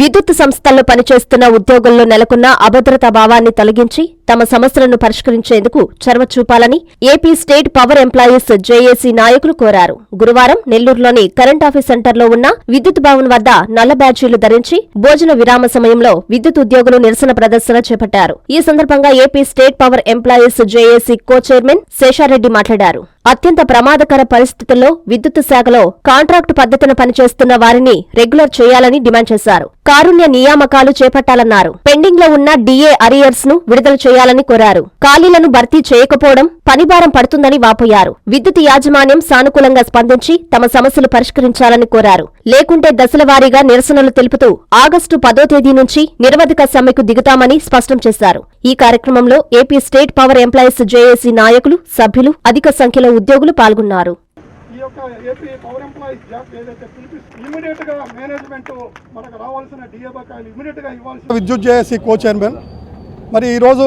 విద్యుత్ సంస్థల్లో పనిచేస్తున్న ఉద్యోగుల్లో నెలకొన్న అభద్రతా భావాన్ని తొలగించి తమ సమస్యలను పరిష్కరించేందుకు చొరవ చూపాలని AP state power employees JAC నాయకులు కోరారు. గురువారం నెల్లూరులోని కరెంట్ ఆఫీస్ సెంటర్లో ఉన్న విద్యుత్ భవన్ వద్ద నల్ల బ్యాడ్జీలు ధరించి భోజన విరామ సమయంలో విద్యుత్ ఉద్యోగులు నిరసన ప్రదర్శన చేపట్టారు. ఈ సందర్భంగా AP state power employees JAC co chairman Seshareddy మాట్లాడారు. అత్యంత ప్రమాదకర పరిస్థితుల్లో విద్యుత్ శాఖలో కాంట్రాక్టు పద్ధతిన పనిచేస్తున్న వారిని రెగ్యులర్ చేయాలని డిమాండ్ చేశారు. కారుణ్య నియామకాలు చేపట్టాలన్నారు. పెండింగ్లో ఉన్న డిఏ అరియర్స్ను విడుదల చేయాలని కోరారు. ఖాళీలను భర్తీ చేయకపోవడం పనిభారం పడుతుందని వాపోయారు. విద్యుత్ యాజమాన్యం సానుకూలంగా స్పందించి తమ సమస్యలు పరిష్కరించాలని కోరారు. లేకుంటే దశలవారీగా నిరసనలు తెలుపుతూ ఆగస్టు పదో తేదీ నుంచి నిరవధిక సమ్మెకు దిగుతామని స్పష్టం చేశారు. ఈ కార్యక్రమంలో AP state power employees JAC నాయకులు సభ్యులు అధిక సంఖ్యలో ఉద్యోగులు పాల్గొన్నారు. యొక్క ఏపీ పవర్ ఎంప్లాయీస్ జాబ్ ఏదైతే పిలిపిస్తూ ఇమీడియట్గా మేనేజ్మెంట్ మనకు రావాల్సిన డిఏ బకాయిలు ఇమీడియట్గా ఇవ్వాల్సిన విద్యుత్ జేఏసీ కో చైర్మన్ మరి ఈరోజు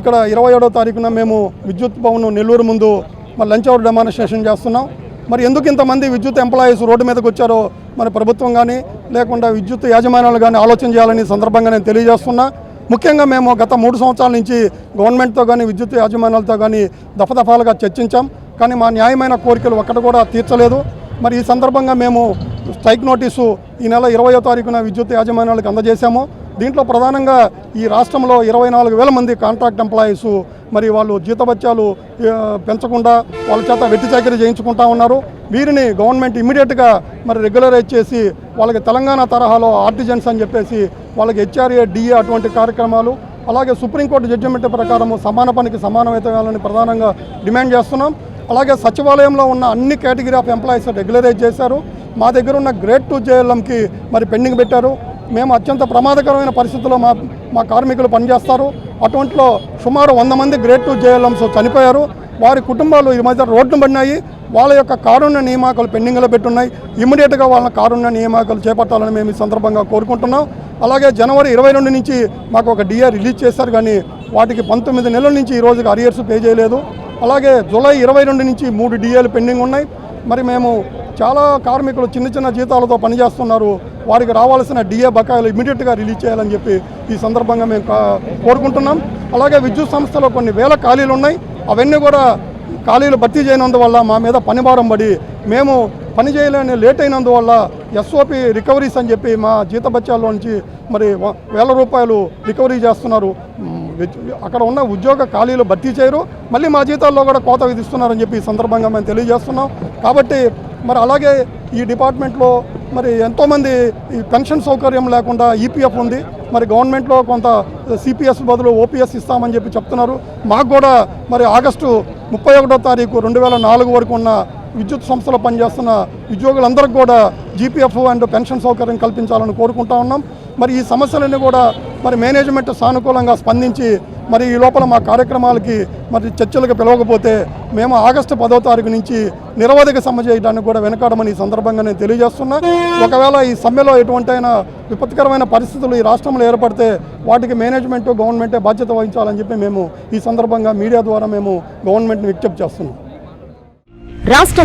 ఇక్కడ ఇరవై ఏడో తారీఖున మేము విద్యుత్ భవన్ నెల్లూరు ముందు మరి లంచ్ అవర్ డెమానిస్ట్రేషన్ చేస్తున్నాం. మరి ఎందుకు ఇంతమంది విద్యుత్ ఎంప్లాయీస్ రోడ్డు మీదకి వచ్చారో మరి ప్రభుత్వం కానీ లేకుండా విద్యుత్ యాజమాన్యాలు కానీ ఆలోచన చేయాలని సందర్భంగా నేను తెలియజేస్తున్నా. ముఖ్యంగా మేము గత మూడు సంవత్సరాల నుంచి గవర్నమెంట్తో కానీ విద్యుత్ యాజమాన్యాలతో కానీ దఫదఫాలుగా చర్చించాం. కానీ మా న్యాయమైన కోరికలు ఒక్కటి కూడా తీర్చలేదు. మరి ఈ సందర్భంగా మేము స్ట్రైక్ నోటీసు ఈ నెల ఇరవయో తారీఖున విద్యుత్ యాజమాన్యాలకు అందజేశాము. దీంట్లో ప్రధానంగా ఈ రాష్ట్రంలో ఇరవై నాలుగు వేల మంది కాంట్రాక్ట్ ఎంప్లాయీస్ మరి వాళ్ళు జీతభత్యాలు పెంచకుండా వాళ్ళ చేత వెట్టి చాకరీ చేయించుకుంటా ఉన్నారు. వీరిని గవర్నమెంట్ ఇమీడియట్గా మరి రెగ్యులరైజ్ చేసి వాళ్ళకి తెలంగాణ తరహాలో ఆర్టిజన్స్ అని చెప్పేసి వాళ్ళకి హెచ్ఆర్ఏ డిఏ అటువంటి కార్యక్రమాలు అలాగే సుప్రీంకోర్టు జడ్జిమెంట్ ప్రకారం సమాన పనికి సమానమైతే ప్రధానంగా డిమాండ్ చేస్తున్నాం. అలాగే సచివాలయంలో ఉన్న అన్ని కేటగిరీ ఆఫ్ ఎంప్లాయీస్ రెగ్యులరైజ్ చేశారు. మా దగ్గర ఉన్న గ్రేడ్ టూ జేఎల్ఎంకి మరి పెండింగ్ పెట్టారు. మేము అత్యంత ప్రమాదకరమైన పరిస్థితుల్లో మా మా కార్మికులు పనిచేస్తారు. అటువంటిలో సుమారు వంద మంది గ్రేడ్ టూ జేఎల్ఎంస్ చనిపోయారు. వారి కుటుంబాలు ఈ మధ్య రోడ్లు పడినాయి. వాళ్ళ యొక్క కారుణ్య నియామకాలు పెండింగ్లో పెట్టున్నాయి. ఇమ్మీడియట్గా వాళ్ళ కారుణ్య నియామకాలు చేపట్టాలని మేము ఈ సందర్భంగా కోరుకుంటున్నాం. అలాగే జనవరి ఇరవై రెండు నుంచి మాకు ఒక డిఆర్ రిలీజ్ చేశారు. కానీ వాటికి పంతొమ్మిది నెలల నుంచి ఈ రోజుకి అరియర్స్ పే చేయలేదు. అలాగే జూలై ఇరవై రెండు నుంచి మూడు డిఏలు పెండింగ్ ఉన్నాయి. మరి మేము చాలా కార్మికులు చిన్న చిన్న జీతాలతో పనిచేస్తున్నారు. వారికి రావాల్సిన డిఏ బకాయిలు ఇమీడియట్గా రిలీజ్ చేయాలని చెప్పి ఈ సందర్భంగా మేము కా- కోరుకుంటున్నాం. అలాగే విద్యుత్ సంస్థలో కొన్ని వేల ఖాళీలు ఉన్నాయి. అవన్నీ కూడా ఖాళీలు భర్తీ చేయనందువల్ల మా మీద పనిభారం పడి మేము పని చేయలేని లేట్ అయినందువల్ల ఎస్ఓపి రికవరీస్ అని చెప్పి మా జీతభత్యాల్లో నుంచి మరి వ- వేల రూపాయలు రికవరీ చేస్తున్నారు. అక్కడ ఉన్న ఉద్యోగ ఖాళీలు భర్తీ చేయరు. మళ్ళీ మా జీతాల్లో కూడా కోత విధిస్తున్నారని చెప్పి ఈ సందర్భంగా మేము తెలియజేస్తున్నాం. కాబట్టి మరి అలాగే ఈ డిపార్ట్మెంట్లో మరి ఎంతోమంది ఈ పెన్షన్ సౌకర్యం లేకుండా ఈపీఎఫ్ ఉంది. మరి గవర్నమెంట్లో కొంత సిపిఎస్ బదులు ఓపీఎస్ ఇస్తామని చెప్పి చెప్తున్నారు. మాకు కూడా మరి ఆగస్టు ముప్పై ఒకటో తారీఖు రెండు వేల నాలుగు వరకు ఉన్న విద్యుత్ సంస్థలో పనిచేస్తున్న ఉద్యోగులందరికీ కూడా జీపీఎఫ్ అండ్ పెన్షన్ సౌకర్యం కల్పించాలని కోరుకుంటా ఉన్నాం. మరి ఈ సమస్యలన్నీ కూడా మరి మేనేజ్మెంట్ సానుకూలంగా స్పందించి మరి ఈ లోపల మా కార్యక్రమాలకి మరి చర్చలకు పిలవకపోతే మేము ఆగస్టు పదో తారీఖు నుంచి నిరవధిక సమ్మె చేయడానికి కూడా వెనకాడమని ఈ సందర్భంగా నేను తెలియజేస్తున్నా. ఒకవేళ ఈ సమ్మెలో ఎటువంటి అయినా విపత్కరమైన పరిస్థితులు ఈ రాష్ట్రంలో ఏర్పడితే వాటికి మేనేజ్మెంట్ గవర్నమెంటే బాధ్యత వహించాలని చెప్పి మేము ఈ సందర్భంగా మీడియా ద్వారా మేము గవర్నమెంట్ని విజ్ఞప్తి చేస్తున్నాం. రాష్ట్ర